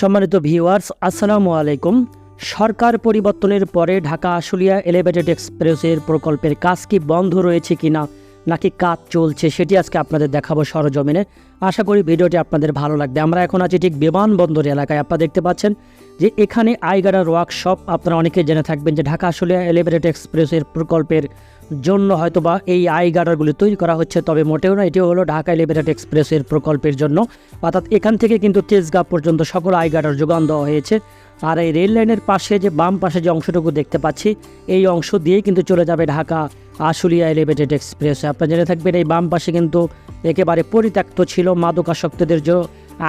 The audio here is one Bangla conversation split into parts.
সম্মানিত ভিওয়ার্স আসসালামু আলাইকুম। সরকার পরিবর্তনের পরে ঢাকা আশুলিয়া এলিভেটেড এক্সপ্রেসের প্রকল্পের কাজ কি বন্ধ রয়েছে কিনা? নাকি কাজ চলছে সেটি আজকে আপনাদের দেখাবো সরজমিনে। আশা করি ভিডিওটি আপনাদের ভালো লাগবে। আমরা এখন আছি ঠিক বিমানবন্দর এলাকায়। আপনারা দেখতে পাচ্ছেন যে এখানে আইগাডার ওয়ার্কশপ। আপনারা অনেকে জেনে থাকবেন যে ঢাকা আসলে এলিভেটেড এক্সপ্রেসের প্রকল্পের জন্য হয়তোবা এই আই গার্ডারগুলি তৈরি করা হচ্ছে, তবে মোটেও না এটি হলো ঢাকা এলিভেটেড এক্সপ্রেসের প্রকল্পের জন্য। অর্থাৎ এখান থেকে কিন্তু তেজগাঁ পর্যন্ত সকল আই গার্ডার যোগান দেওয়া হয়েছে। আর এই রেল লাইনের পাশে যে বাম পাশে যে অংশটুকু দেখতে পাচ্ছি, এই অংশ দিয়েই কিন্তু চলে যাবে ঢাকা আশুলিয়া এলিভেটেড এক্সপ্রেস। আপনারা জেনে থাকবেন, এই বাম পাশে কিন্তু একেবারে পরিত্যক্ত ছিল, মাদকাসক্তদের যে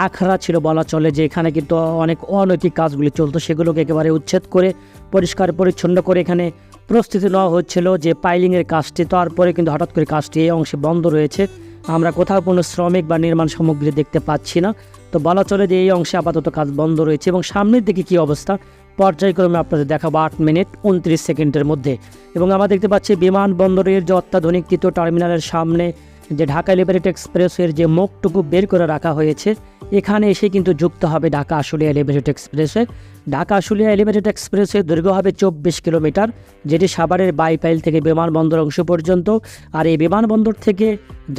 আখড়া ছিল বলা চলে, যে এখানে কিন্তু অনেক অনৈতিক কাজগুলি চলতো, সেগুলোকে একেবারে উচ্ছেদ করে, পরিষ্কার পরিচ্ছন্ন করে এখানে প্রস্তুতি নেওয়া হচ্ছিল যে পাইলিংয়ের কাজটি, তারপরে কিন্তু হঠাৎ করে কাজটি এই অংশে বন্ধ রয়েছে। আমরা কোথাও কোনো শ্রমিক বা নির্মাণ সামগ্রী দেখতে পাচ্ছি না। তো বলা চলে যে এই অংশে আপাতত কাজ বন্ধ রয়েছে এবং সামনের দিকে কী অবস্থা? পর্যায়ক্রমে আপনাদের দেখাবো আট মিনিট উনত্রিশ সেকেন্ডের মধ্যে। এবং আমরা দেখতে পাচ্ছি বিমানবন্দরের যে অত্যাধুনিক তৃতীয় টার্মিনালের সামনে যে ঢাকা লিবারেট এক্সপ্রেসের যে মুখটুকু বের করে রাখা হয়েছে এখানে এসে কিন্তু যুক্ত হবে ঢাকা আশুলিয়া এলিভেটেড এক্সপ্রেসে। ঢাকা আশুলিয়া এলিভেটেড এক্সপ্রেসের দৈর্ঘ্য হবে চব্বিশ কিলোমিটার, যেটি সাভারের বাইপাইল থেকে বিমানবন্দর অংশ পর্যন্ত। আর এই বিমানবন্দর থেকে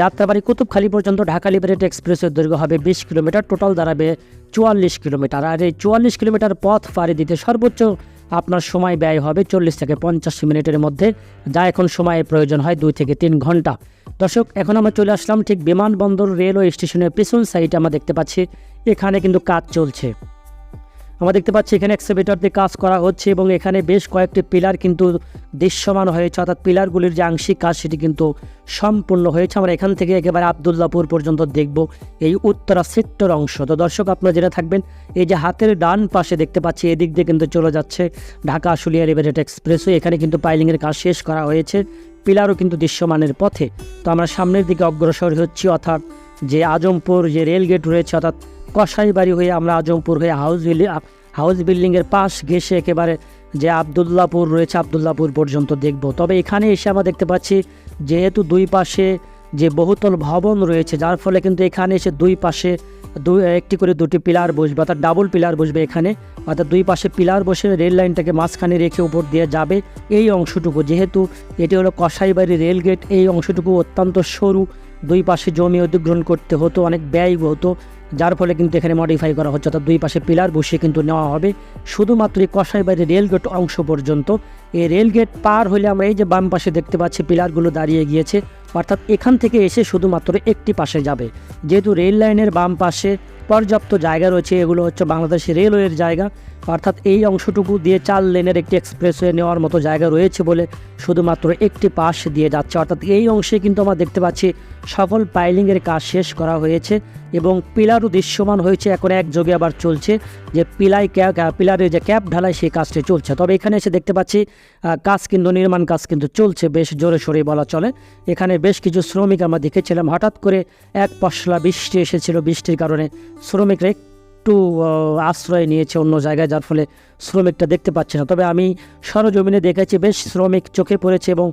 যাত্রাবাড়ি কুতুবখালী পর্যন্ত ঢাকা এলিভেটেড এক্সপ্রেসের দৈর্ঘ্য হবে বিশ কিলোমিটার, টোটাল দাঁড়াবে চুয়াল্লিশ কিলোমিটার। আর এই চুয়াল্লিশ কিলোমিটার পথ পাড়ি দিতে সর্বোচ্চ আপনার সময় ব্যয় হবে চল্লিশ থেকে পঞ্চাশ মিনিটের মধ্যে, যা এখন সময়ের প্রয়োজন হয় দুই থেকে তিন ঘণ্টা। দর্শক, এখন আমরা চলে আসলাম ঠিক বিমানবন্দর রেলওয়ে স্টেশনের পিছন সাইডে আমরা দেখতে পাচ্ছি, এখানে কিন্তু কাজ চলছে। আমরা দেখতে পাচ্ছি এখানে এক্সিবিটর দিয়ে কাজ করা হচ্ছে এবং এখানে বেশ কয়েকটি পিলার কিন্তু দৃশ্যমান হয়েছে, অর্থাৎ পিলারগুলির যে আংশিক কাজ সেটি কিন্তু সম্পূর্ণ হয়েছে। আমরা এখান থেকে একেবারে আবদুল্লাপুর পর্যন্ত দেখব এই উত্তরা সেক্টর অংশ। তো দর্শক, আপনারা যেটা থাকবেন, এই যে হাতের ডান পাশে দেখতে পাচ্ছি, এদিক দিয়ে কিন্তু চলে যাচ্ছে ঢাকা আশুলিয়া রিভারেট এক্সপ্রেসওয়ে। এখানে কিন্তু পাইলিংয়ের কাজ শেষ করা হয়েছে। পিলারও কিন্তু দৃশ্যমানের পথে। তো আমরা সামনের দিকে অগ্রসর হচ্ছি, অর্থাৎ যে আজমপুর যে রেল গেট রয়েছে, অর্থাৎ কসাইবাড়ি হয়ে আমরা আজমপুর হয়ে হাউস বিল্ডিং, হাউস বিল্ডিংয়ের পাশ ঘেসে একেবারে যে আবদুল্লাপুর রয়েছে, আবদুল্লাপুর পর্যন্ত দেখব। তবে এখানে এসে আমরা দেখতে পাচ্ছি যেহেতু দুই পাশে যে বহুতল ভবন রয়েছে, যার ফলে কিন্তু এখানে এসে দুই পাশে দুই, একটি করে দুটি পিলার বসবে, অর্থাৎ ডাবল পিলার বসবে এখানে, অর্থাৎ দুই পাশে পিলার বসে রেল লাইনটাকে মাঝখানে রেখে উপর দিয়ে যাবে এই অংশটুকু। যেহেতু এটি হলো কসাইবাড়ি রেল গেট এই অংশটুকু অত্যন্ত সরু, দুই পাশে জমি অধিগ্রহণ করতে হতো, অনেক ব্যয় হতো, যার ফলে কিন্তু এখানে মডিফাই করা হচ্ছে, অর্থাৎ দুই পাশে পিলার বসিয়ে কিন্তু নেওয়া হবে। শুধুমাত্র এই কষাইবাড়ি রেলগেট অংশ পর্যন্ত, এই রেলগেট পার হলে আমরা এই যে বাম পাশে দেখতে পাচ্ছি, পিলারগুলো দাঁড়িয়ে গিয়েছে অর্থাৎ এখান থেকে এসে শুধুমাত্র একটি পাশে যাবে। যেহেতু রেল লাইনের বাম পাশে পর্যাপ্ত জায়গা রয়েছে, এগুলো হচ্ছে বাংলাদেশের রেলওয়ের জায়গা। অর্থাৎ এই অংশটুকু দিয়ে চার লেনের একটি এক্সপ্রেসওয়ে নেওয়ার মতো জায়গা রয়েছে বলে শুধুমাত্র একটি পাশ দিয়ে যাচ্ছে। অর্থাৎ এই অংশে কিন্তু আমরা দেখতে পাচ্ছি সকল পাইলিংয়ের কাজ শেষ করা হয়েছে। এবং পিলারও দৃশ্যমান হয়েছে, এখন একযোগে আবার চলছে। যে পিলাই পিলারের যে ক্যাপ ঢালাই সেই কাজটি চলছে। তবে এখানে এসে দেখতে পাচ্ছি কাজ কিন্তু, নির্মাণ কাজ কিন্তু চলছে বেশ জোরে সোরে বলা চলে। এখানে বেশ কিছু শ্রমিক আমরা দেখেছিলাম। হঠাৎ করে এক পশলা বৃষ্টি এসেছিল। বৃষ্টির কারণে শ্রমিকরা একটু আশ্রয় নিয়েছে অন্য জায়গায়, যার ফলে শ্রমিকটা দেখতে পাচ্ছে না। তবে আমি সরজমিনে দেখেছি বেশ শ্রমিক চোখে পড়েছে এবং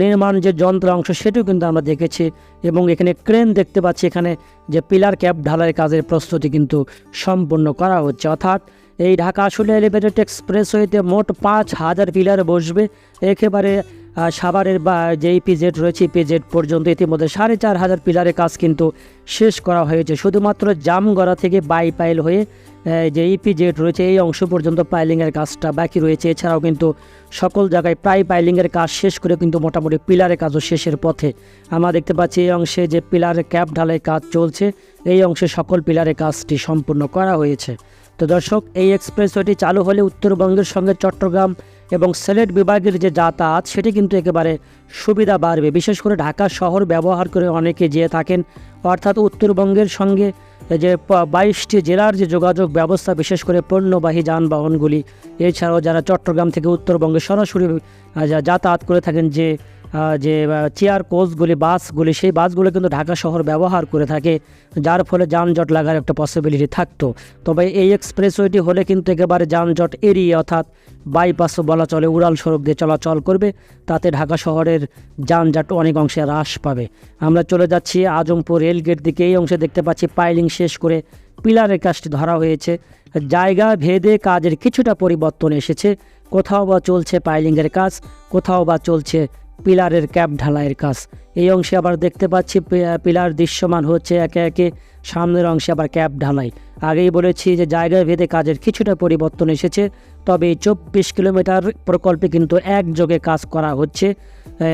নির্মাণ যে যন্ত্র অংশ সেটিও কিন্তু আমরা দেখেছি এবং এখানে ক্রেন দেখতে পাচ্ছি। এখানে যে পিলার ক্যাপ ঢালাই কাজের প্রস্তুতি কিন্তু সম্পূর্ণ করা হচ্ছে। অর্থাৎ এই ঢাকা আসলে এলিভেটেড এক্সপ্রেসওয়েতে মোট পাঁচ হাজার পিলার বসবে। একেবারে সাভারের বা যে ইপিজেড রয়েছে ইপিজেড পর্যন্ত ইতিমধ্যে সাড়ে চার হাজার পিলারের কাজ কিন্তু শেষ করা হয়েছে। শুধুমাত্র জামগড়া থেকে বাইপাইল হয়ে যে ইপিজেড রয়েছে, এই অংশ পর্যন্ত পাইলিংয়ের কাজটা বাকি রয়েছে। এছাড়াও কিন্তু সকল জায়গায় প্রায় পাইলিংয়ের কাজ শেষ করে কিন্তু মোটামুটি পিলারের কাজও শেষের পথে। আমরা দেখতে পাচ্ছি এই অংশে যে পিলারের ক্যাপ ঢালাই কাজ চলছে, এই অংশে সকল পিলারের কাজটি সম্পূর্ণ করা হয়েছে। তো দর্শক, এই এক্সপ্রেসওয়েটি চালু হলে উত্তরবঙ্গের সঙ্গে চট্টগ্রাম এবং সিলেট বিভাগের যে যাতায়াত, সেটি কিন্তু একেবারে সুবিধা বাড়বে। বিশেষ করে ঢাকা শহর ব্যবহার করে অনেকে যেয়ে থাকেন। অর্থাৎ উত্তরবঙ্গের সঙ্গে যে বাইশটি জেলার যে যোগাযোগ ব্যবস্থা, বিশেষ করে পণ্যবাহী যানবাহনগুলি। এছাড়াও যারা চট্টগ্রাম থেকে উত্তরবঙ্গে সরাসরি যাতায়াত করে থাকেন, যে যে চেয়ার কোচগুলি, বাসগুলি, সেই বাসগুলো কিন্তু ঢাকা শহর ব্যবহার করে থাকে, যার ফলে যানজট লাগার একটা পসিবিলিটি থাকতো। তবে এই এক্সপ্রেসওয়েটি হলে কিন্তু একেবারে যানজট এরিয়ে অর্থাৎ বাইপাসও বলা চলে, উড়াল সড়ক দিয়ে চলাচল করবে, তাতে ঢাকা শহরের যানজট অনেক অংশে হ্রাস পাবে। আমরা চলে যাচ্ছি আজমপুর রেলগেট দিকে, এই অংশে দেখতে পাচ্ছি পাইলিং শেষ করে পিলারের কাজটি ধরা হয়েছে। জায়গা ভেদে কাজের কিছুটা পরিবর্তন এসেছে, কোথাও বা চলছে পাইলিংয়ের কাজ, কোথাও বা চলছে পিলারের ক্যাপ ঢালাইয়ের কাজ। এই অংশে আবার দেখতে পাচ্ছি পিলার দৃশ্যমান হচ্ছে একে একে, সামনের অংশে আবার ক্যাপ ঢালাই। আগেই বলেছি যে জায়গা ভেদে কাজের কিছুটা পরিবর্তন এসেছে, তবে এই চব্বিশ কিলোমিটার প্রকল্পে কিন্তু একযোগে কাজ করা হচ্ছে।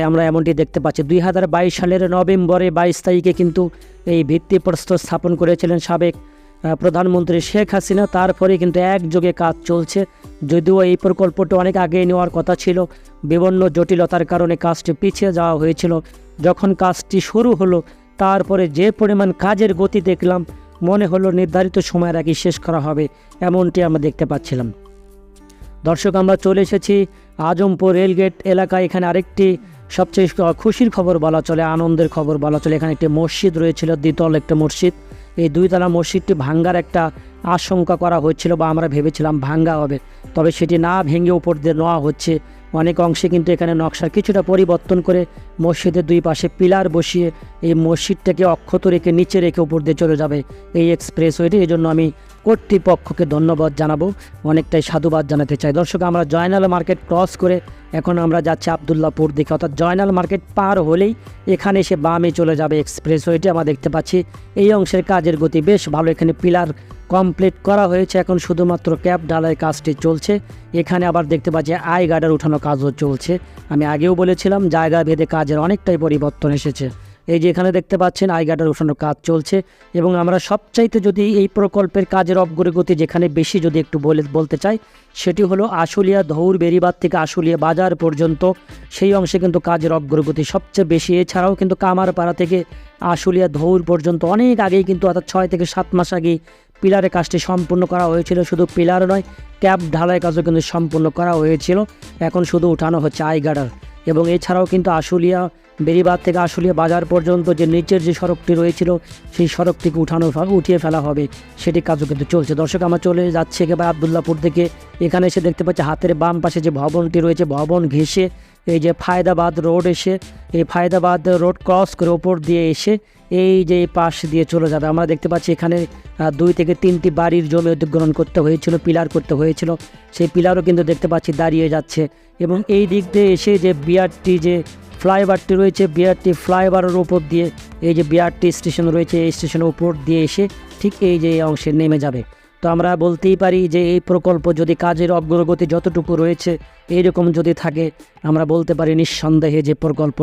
আমরা এমনটি দেখতে পাচ্ছি। দুই হাজার বাইশ সালের নভেম্বরে বাইশ তারিখে কিন্তু এই ভিত্তিপ্রস্তর স্থাপন করেছিলেন সাবেক প্রধানমন্ত্রী শেখ হাসিনা তারপরে কিন্তু একযোগে কাজ চলছে। যদিও এই প্রকল্পটা অনেক আগে নেওয়ার কথা ছিল, বিভিন্ন জটিলতার কারণে কাজটি পিছিয়ে যাওয়া হয়েছিল। যখন কাজটি শুরু হলো, তারপরে যে পরিমাণ কাজের গতি দেখলাম, মনে হলো নির্ধারিত সময়ের আগে শেষ করা হবে, এমনটি আমরা দেখতে পাচ্ছিলাম। দর্শক, আমরা চলে এসেছি আজমপুর রেলগেট এলাকায়। এখানে আরেকটি সবচেয়ে খুশির খবর বলা চলে, আনন্দের খবর বলা চলে। এখানে একটি মসজিদ রয়েছিল, দ্বিতল একটা মসজিদ। এই দুইতলা মসজিদটি ভাঙ্গার একটা আশঙ্কা করা হচ্ছিল বা আমরা ভেবেছিলাম ভাঙ্গা হবে। তবে সেটি না ভেঙে উপর দিয়ে নেওয়া হচ্ছে। অনেক অংশে কিন্তু এখানে নকশার কিছুটা পরিবর্তন করে মসজিদের দুই পাশে পিলার বসিয়ে এই মসজিদটাকে অক্ষত রেখে নিচে রেখে উপর দিয়ে চলে যাবে এই এক্সপ্রেসওয়েটি এই জন্য আমি কর্তৃপক্ষকে ধন্যবাদ জানাব। অনেকটাই সাধুবাদ জানাতে চাই। দর্শক, আমরা জয়নাল মার্কেট ক্রস করে এখন আমরা যাচ্ছি আবদুল্লাপুর দিকে। অর্থাৎ জয়নাল মার্কেট পার হলেই এখানে এসে বামে চলে যাবে এক্সপ্রেসওয়েটি আমরা দেখতে পাচ্ছি এই অংশের কাজের গতি বেশ ভালো। এখানে পিলার কমপ্লিট করা হয়েছে এখন শুধুমাত্র ক্যাপ ঢালাই কাজটি চলছে। এখানে আবার দেখতে পাচ্ছি আই গার্ডার উঠানো কাজও চলছে। আমি আগেও বলেছিলাম জায়গা ভেদে কাজের অনেকটাই পরিবর্তন এসেছে। এই যে এখানে দেখতে পাচ্ছেন আই গার্ডার উঠানোর কাজ চলছে এবং আমরা সবচাইতে যদি এই প্রকল্পের কাজের অগ্রগতি যেখানে বেশি যদি একটু বলে, বলতে চাই, সেটি হলো আশুলিয়া ধৌর বেরিবাদ থেকে আশুলিয়া বাজার পর্যন্ত। সেই অংশে কিন্তু কাজের অগ্রগতি সবচেয়ে বেশি। এছাড়াও কিন্তু কামারপাড়া থেকে আশুলিয়া ধৌর পর্যন্ত অনেক আগেই কিন্তু অর্থাৎ ছয় থেকে সাত মাস আগেই পিলারের কাজটি সম্পূর্ণ করা হয়েছিল, শুধু পিলার নয়, ক্যাপ ঢালাই কাজও কিন্তু সম্পূর্ণ করা হয়েছিল। এখন শুধু উঠানো হচ্ছে আই গার্ডার। এবং এছাড়াও কিন্তু আশুলিয়া বেরিবাদ থেকে আশুলিয়া বাজার পর্যন্ত যে নিচের যে সড়কটি রয়েছিল, সেই সড়কটিকে উঠানো উঠিয়ে ফেলা হবে। সেটি কাজও কিন্তু চলছে। দর্শক, আমরা চলে যাচ্ছি একেবারে আবদুল্লাপুর থেকে এখানে এসে দেখতে পাচ্ছি হাতের বাম পাশে যে ভবনটি রয়েছে, ভবন ঘেঁষে এই যে ফায়দাবাদ রোড এসে, এই ফায়দাবাদ রোড ক্রস করে ওপর দিয়ে এসে এই যে পাশ দিয়ে চলে যাবে। আমরা দেখতে পাচ্ছি এখানে দুই থেকে তিনটি বাড়ির জমি অধিগ্রহণ করতে হয়েছিল, পিলার করতে হয়েছিল। সেই পিলারও কিন্তু দেখতে পাচ্ছি দাঁড়িয়ে যাচ্ছে এবং এই দিক দিয়ে এসে যে বিআরটি যে ফ্লাইওভারটি রয়েছে, বিআরটি ফ্লাইওভারের উপর দিয়ে এই যে বিআরটি স্টেশন রয়েছে, এই স্টেশনের উপর দিয়ে এসে ঠিক এই যে অংশে নেমে যাবে। তো আমরা বলতেই পারি যে এই প্রকল্প যদি কাজের অগ্রগতি যতটুকু রয়েছে এইরকম যদি থাকে, আমরা বলতে পারি নিঃসন্দেহে যে প্রকল্প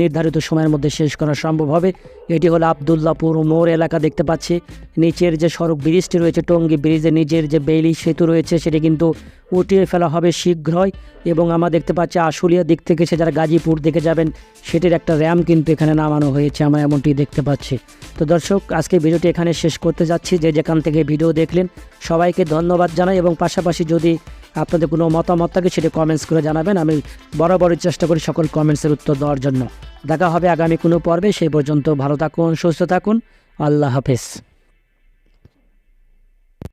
নির্ধারিত সময়ের মধ্যে শেষ করা সম্ভব হবে। এটি হলো আবদুল্লাপুর মোড় এলাকা দেখতে পাচ্ছি। নিচের যে সড়ক ব্রিজটি রয়েছে, টঙ্গী ব্রিজের নিচের যে বেইলি সেতু রয়েছে, সেটি কিন্তু উঠিয়ে ফেলা হবে শীঘ্রই এবং আমরা দেখতে পাচ্ছি আশুলিয়া দিক থেকে সে যারা গাজীপুর দিকে যাবেন, সেটির একটা র্যাম কিন্তু এখানে নামানো হয়েছে, আমরা এমনটি দেখতে পাচ্ছি। তো দর্শক, আজকে ভিডিওটি এখানে শেষ করতে যাচ্ছি। যে যেখান থেকে ভিডিও দেখলেন সবাইকে ধন্যবাদ জানাই এবং পাশাপাশি যদি আপনাদের কোনো মতামত থাকে সেটি কমেন্টস করে জানাবেন। আমি বরাবরই চেষ্টা করি সকল কমেন্টসের উত্তর দেওয়ার জন্য। দেখা হবে আগামী কোনো পর্বে। সেই পর্যন্ত ভালো থাকুন, সুস্থ থাকুন। আল্লাহ হাফেজ।